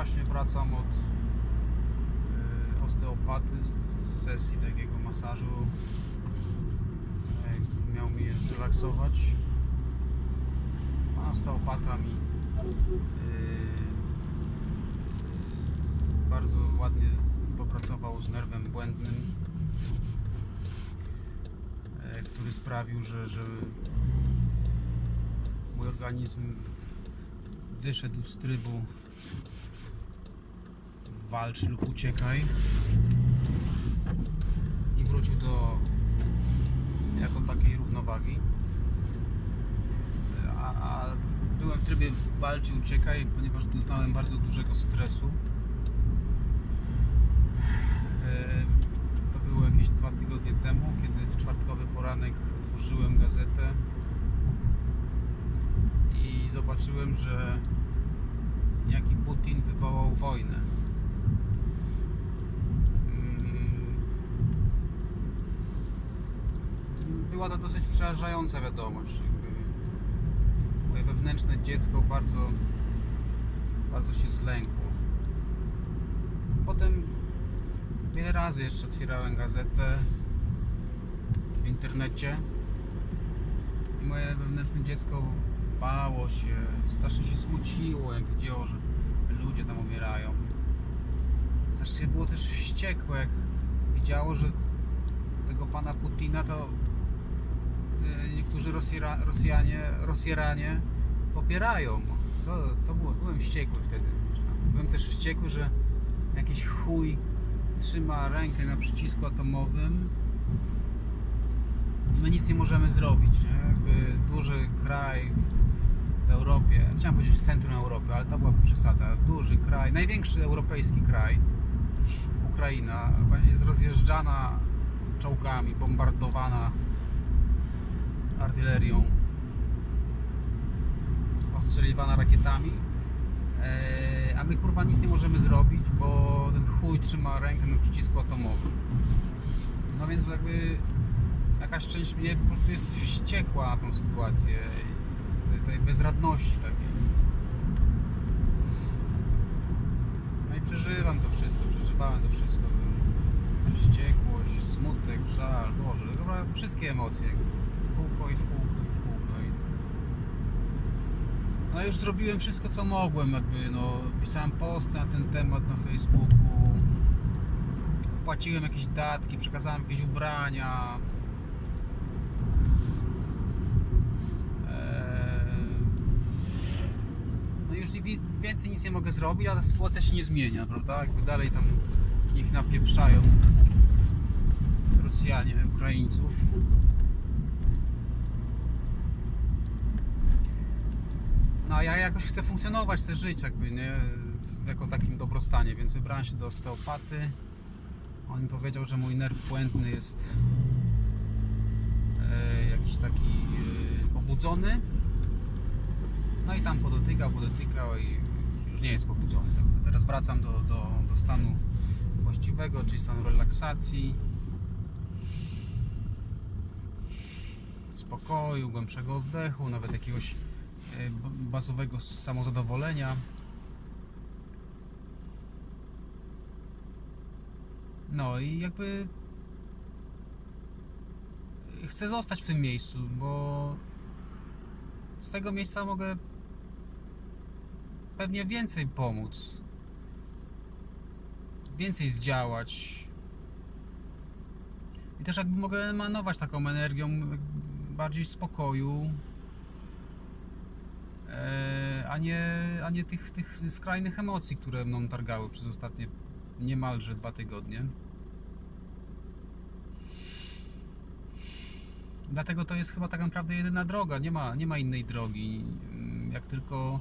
właśnie wracam od e, osteopaty z, z sesji takiego masażu, e, który miał mnie zrelaksować. Pan osteopata mi e, bardzo ładnie popracował z nerwem błędnym, e, który sprawił, że, że mój organizm wyszedł z trybu walcz lub uciekaj i wrócił do jako takiej równowagi. A, a byłem w trybie walcz i uciekaj, ponieważ doznałem bardzo dużego stresu. To było jakieś dwa tygodnie temu, kiedy w czwartkowy poranek otworzyłem gazetę i zobaczyłem, że jaki Putin wywołał wojnę. Była to dosyć przerażająca wiadomość. Moje wewnętrzne dziecko bardzo, bardzo się zlękło. Potem wiele razy jeszcze otwierałem gazetę w internecie i moje wewnętrzne dziecko bało się, strasznie się smuciło, jak widziało, że ludzie tam umierają. Strasznie było też wściekłe, jak widziało, że tego pana Putina to niektórzy Rosjera, Rosjanie, Rosjeranie popierają. To, to było, byłem wściekły wtedy. Byłem też wściekły, że jakiś chuj trzyma rękę na przycisku atomowym i my nic nie możemy zrobić. Nie? Jakby duży kraj w, Europie, chciałem powiedzieć w centrum Europy, ale to była przesada. Duży kraj, największy europejski kraj, Ukraina, jest rozjeżdżana czołgami, bombardowana artylerią, ostrzeliwana rakietami. E, a my kurwa nic nie możemy zrobić, bo ten chuj trzyma rękę na przycisku atomowym. No więc jakby jakaś część mnie po prostu jest wściekła na tą sytuację tej, tej bezradności takiej. No i przeżywam to wszystko, przeżywałem to wszystko. Wściekłość, smutek, żal, Boże, dobra, wszystkie emocje jakby. Kółko i w kółko i w kółko. I... No już zrobiłem wszystko co mogłem jakby, no pisałem posty na ten temat na Facebooku wpłaciłem jakieś datki, przekazałem jakieś ubrania Eee, no już wi- więcej nic nie mogę zrobić, ale sytuacja się nie zmienia, prawda? Jakby dalej tam ich napieprzają Rosjanie, Ukraińców. No a ja jakoś chcę funkcjonować, chcę żyć jakby, nie? W jako takim dobrostanie, więc wybrałem się do osteopaty. On mi powiedział, że mój nerw błędny jest e, jakiś taki e, pobudzony. No i tam podotykał, podotykał i już, już nie jest pobudzony. Tak, Teraz wracam do, do, do stanu właściwego, czyli stanu relaksacji. Spokoju, głębszego oddechu, nawet jakiegoś bazowego samozadowolenia. No i jakby chcę zostać w tym miejscu, bo z tego miejsca mogę pewnie więcej pomóc, więcej zdziałać. I też jakby mogę emanować taką energią bardziej spokoju, e, a nie, a nie tych, tych skrajnych emocji, które mną targały przez ostatnie niemalże dwa tygodnie. Dlatego to jest chyba tak naprawdę jedyna droga, nie ma, nie ma innej drogi. Mm, Jak tylko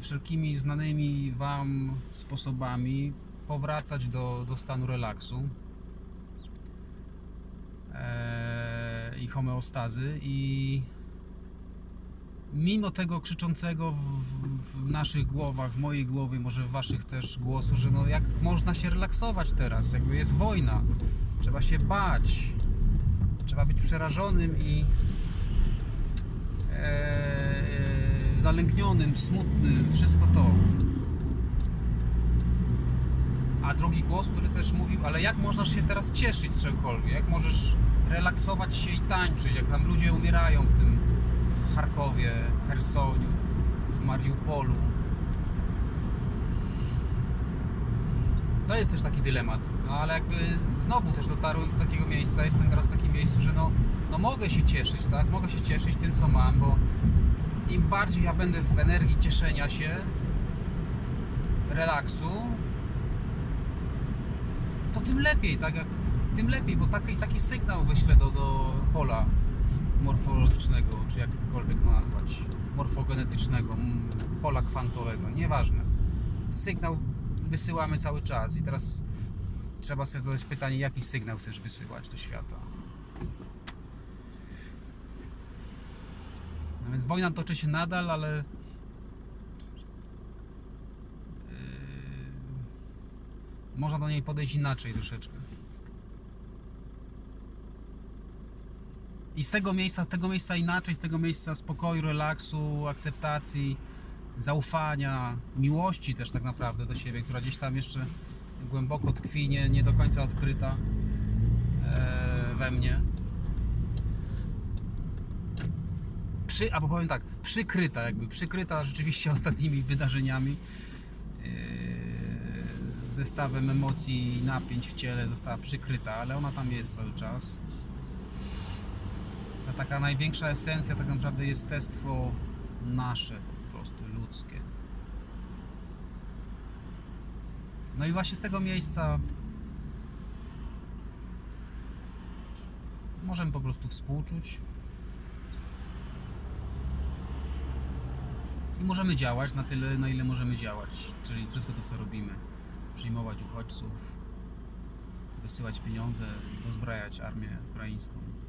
wszelkimi znanymi Wam sposobami powracać do, do stanu relaksu eee, i homeostazy i mimo tego krzyczącego w, w, naszych głowach, w mojej głowie, może w waszych też głosu, że no jak można się relaksować teraz, jakby jest wojna, trzeba się bać, trzeba być przerażonym i e, zalęknionym, smutnym, wszystko to. A drugi głos, który też mówił, ale jak możesz się teraz cieszyć czegokolwiek? Jak możesz relaksować się i tańczyć, jak tam ludzie umierają w tym Charkowie, Hersoniu, w Mariupolu. To jest też taki dylemat, no ale jakby znowu też dotarłem do takiego miejsca, jestem teraz w takim miejscu, że no, no mogę się cieszyć, tak? Mogę się cieszyć tym, co mam, bo im bardziej ja będę w energii cieszenia się, relaksu, to tym lepiej, tak? Tym lepiej, bo taki, taki sygnał wyślę do, do pola morfologicznego, czy jakkolwiek go nazwać, morfogenetycznego, pola kwantowego, nieważne. Sygnał wysyłamy cały czas i teraz trzeba sobie zadać pytanie, jaki sygnał chcesz wysyłać do świata. No więc wojna toczy się nadal, ale yy, można do niej podejść inaczej troszeczkę. I z tego miejsca, z tego miejsca inaczej, z tego miejsca spokoju, relaksu, akceptacji, zaufania, miłości też tak naprawdę do siebie, która gdzieś tam jeszcze głęboko tkwi, nie, nie do końca odkryta e, we mnie. Przy, albo powiem tak, przykryta jakby, przykryta rzeczywiście ostatnimi wydarzeniami e, zestawem emocji i napięć w ciele została przykryta, ale ona tam jest cały czas. Ta taka największa esencja tak naprawdę jestestwo nasze po prostu, ludzkie. No i właśnie z tego miejsca możemy po prostu współczuć i możemy działać na tyle, na ile możemy działać, czyli wszystko to, co robimy. Przyjmować uchodźców, wysyłać pieniądze, dozbrajać armię ukraińską.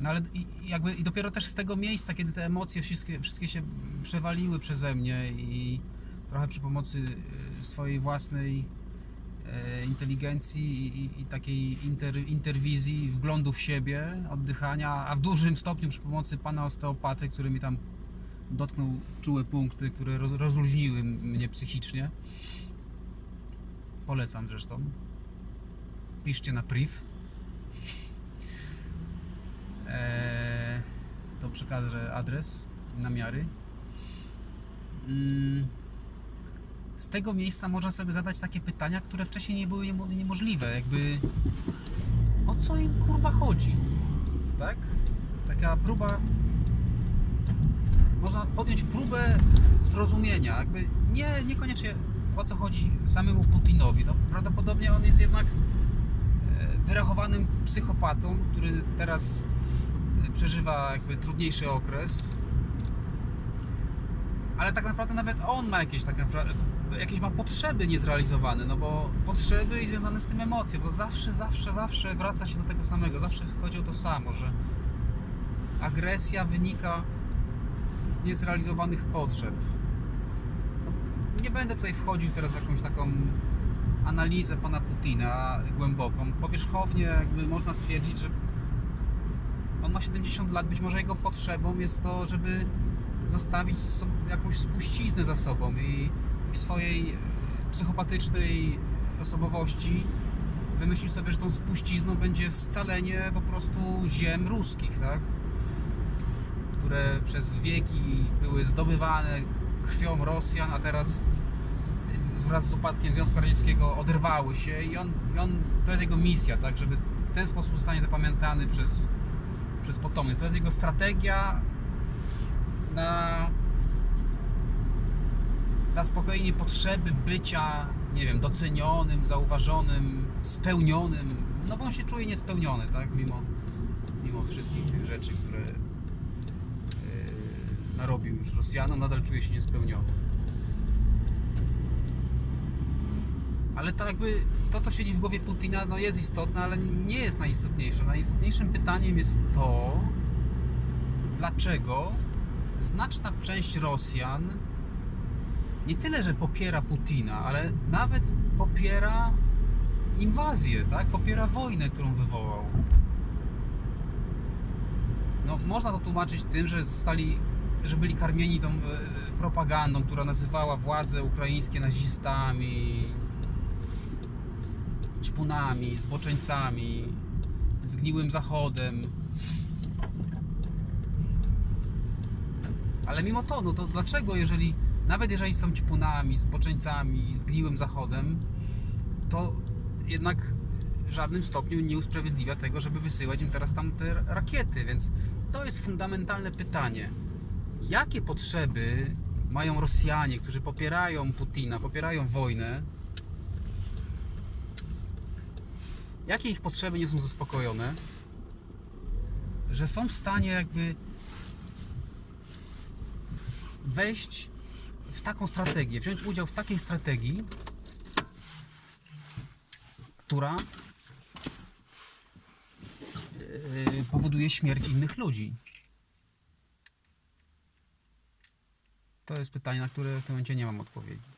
No ale jakby i dopiero też z tego miejsca, kiedy te emocje wszystkie, wszystkie się przewaliły przeze mnie i trochę przy pomocy y, swojej własnej e, inteligencji i, i takiej inter, interwizji, wglądu w siebie, oddychania, a w dużym stopniu przy pomocy pana osteopaty, który mi tam dotknął czułe punkty, które roz, rozluźniły mnie psychicznie. Polecam zresztą. Piszcie na priv. Eee, to przekażę adres, namiary. Mm, Z tego miejsca można sobie zadać takie pytania, które wcześniej nie były niemo- niemożliwe. Jakby o co im kurwa chodzi? Tak? Taka próba. Można podjąć próbę zrozumienia. Jakby nie, niekoniecznie o co chodzi samemu Putinowi. No, prawdopodobnie on jest jednak e, wyrachowanym psychopatą, który teraz e, przeżywa jakby trudniejszy okres. Ale tak naprawdę nawet on ma jakieś tak naprawdę, jakieś ma potrzeby niezrealizowane, no bo potrzeby i związane z tym emocje, bo zawsze, zawsze, zawsze wraca się do tego samego, zawsze chodzi o to samo, że agresja wynika z niezrealizowanych potrzeb. No, nie będę tutaj wchodził teraz w jakąś taką analizę pana Putina głęboką. Powierzchownie jakby można stwierdzić, że on ma 70 lat, być może jego potrzebą jest to, żeby zostawić jakąś spuściznę za sobą i w swojej e, psychopatycznej osobowości wymyślił sobie, że tą spuścizną będzie scalenie po prostu ziem ruskich, tak? Które przez wieki były zdobywane krwią Rosjan, a teraz wraz z upadkiem Związku Radzieckiego oderwały się i on, i on to jest jego misja, tak? Żeby w ten sposób zostanie zapamiętany przez, przez potomnych. To jest jego strategia na zaspokojenie potrzeby bycia, nie wiem, docenionym, zauważonym, spełnionym. No bo on się czuje niespełniony, tak? Mimo, mimo wszystkich tych rzeczy, które yy, narobił już Rosjanom, nadal czuje się niespełniony. Ale to jakby to, co siedzi w głowie Putina, no jest istotne, ale nie jest najistotniejsze. Najistotniejszym pytaniem jest to, dlaczego znaczna część Rosjan nie tyle, że popiera Putina, ale nawet popiera inwazję, tak? Popiera wojnę, którą wywołał. No, można to tłumaczyć tym, że zostali, że byli karmieni tą e, propagandą, która nazywała władze ukraińskie nazistami, ćpunami, zboczeńcami, zgniłym zachodem. Ale mimo to, no to dlaczego, jeżeli, nawet jeżeli są ćpunami, zboczeńcami, zgniłym zachodem, to jednak w żadnym stopniu nie usprawiedliwia tego, żeby wysyłać im teraz tam te rakiety. Więc to jest fundamentalne pytanie. Jakie potrzeby mają Rosjanie, którzy popierają Putina, popierają wojnę? Jakie ich potrzeby nie są zaspokojone? Że są w stanie jakby wejść w taką strategię, wziąć udział w takiej strategii, która yy, powoduje śmierć innych ludzi. To jest pytanie, na które w tym momencie nie mam odpowiedzi.